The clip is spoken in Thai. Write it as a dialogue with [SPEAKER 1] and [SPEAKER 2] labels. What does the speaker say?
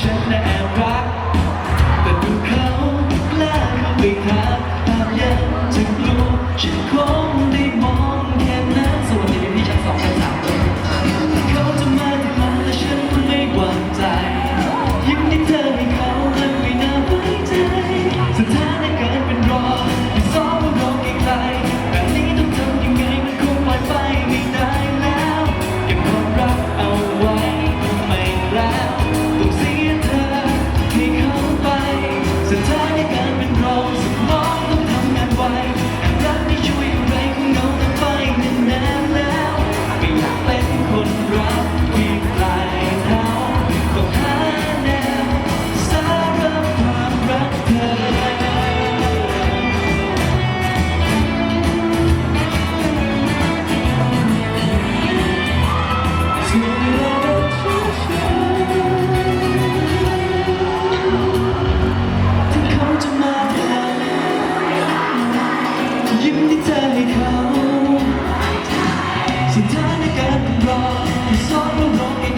[SPEAKER 1] ฉันน่บรัก แต่ดูเขากล้าเข้าไปทักภามยังจะกลัวฉันคง today. ยิ้มที่เธอให้เขาสุดท้ายในการรอซ้อนร้องอีก